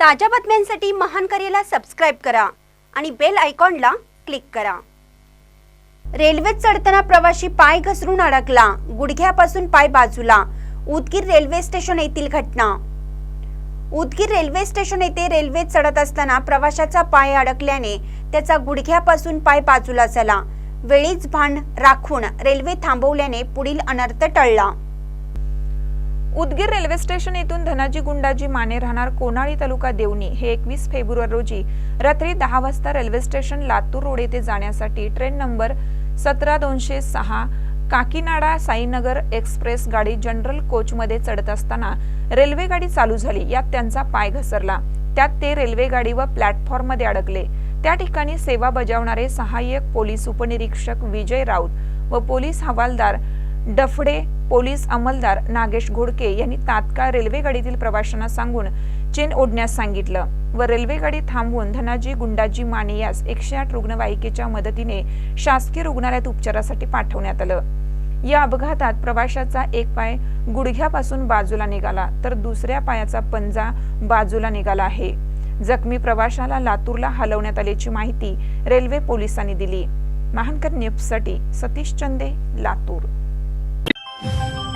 ताज्या बातम्यांसाठी महान करेला सबस्क्राईब करा आणि बेल आयकॉनला क्लिक करा. रेल्वेत चढताना प्रवाशी पाय घसरून अडकला. गुडघ्यापासून पाय बाजूला. उदगीर रेल्वे स्टेशन येथील घटना. उदगीर रेल्वे स्टेशन येथे रेल्वेत चढत असताना प्रवाशाचा पाय अडकल्याने त्याचा गुडघ्यापासून पाय बाजूला झाला वेळीच भान राखून रेल्वे थांबवल्याने पुढील अनर्थ टळला. उदगीर रेल्वे स्टेशन येथून धनाजी गुंडाजी माने राहणार कोनाळी तालुका देवणी हे एकवीस फेब्रुवारी रोजी रात्री दहा वाजता रेल्वे स्टेशन लातूर रोड येथे जाण्यासाठी ट्रेन नंबर सतरा दोनशे सहा काकीनाडा साईनगर एक्सप्रेस गाडी जनरल कोचमध्ये चढत असताना रेल्वे गाडी चालू झाली. यात त्यांचा पाय घसरला. त्यात ते रेल्वे गाडी व प्लॅटफॉर्ममध्ये अडकले. त्या ठिकाणी सेवा बजावणारे सहाय्यक पोलीस उपनिरीक्षक विजय राऊत व पोलीस हवालदार डफडे पोलीस अंमलदार नागेश घोडके यांनी तात्काळ रेल्वे गाडीतील प्रवाशांना सांगून चेन ओढण्यास सांगितलं व रेल्वे गाडी थांबवून धनाजी गुंडाजी माने यास एकशे आठ रुग्णवाहिकेच्या मदतीने शासकीय रुग्णालयात उपचारासाठी पाठवण्यात आलं. या अपघातात प्रवाशाचा एक पाय गुडघ्यापासून बाजूला निघाला तर दुसऱ्या पायाचा पंजा बाजूला निघाला आहे. जखमी प्रवाशाला लातूरला हलवण्यात आल्याची माहिती रेल्वे पोलिसांनी दिली. महानकर न्यूजसाठी सतीश चंदे लातूर. Música